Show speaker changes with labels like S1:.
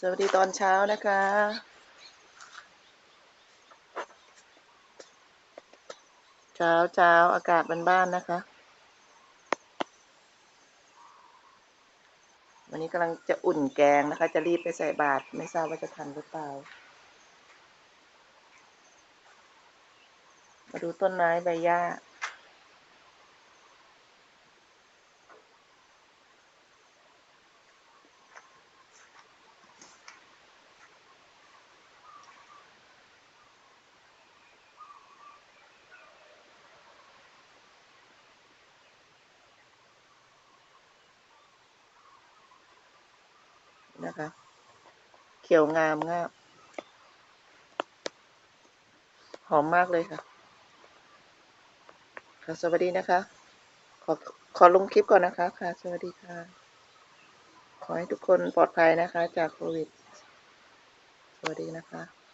S1: สวัสดีตอนเช้านะคะ เช้าเช้าอากาศบ้านๆนะคะ วันนี้กำลังจะอุ่นแกงนะคะ จะรีบไปใส่บาตรไม่ทราบว่าจะทันหรือเปล่า มาดูต้นไม้ใบหญ้า นะคะ เขียวงามงามหอมมากเลยค่ะ ค่ะ สวัสดีนะคะ ขอ ขอลงคลิปก่อนนะคะ ค่ะ สวัสดีค่ะ ขอให้ทุกคนปลอดภัยนะคะ จากโควิด สวัสดีนะคะ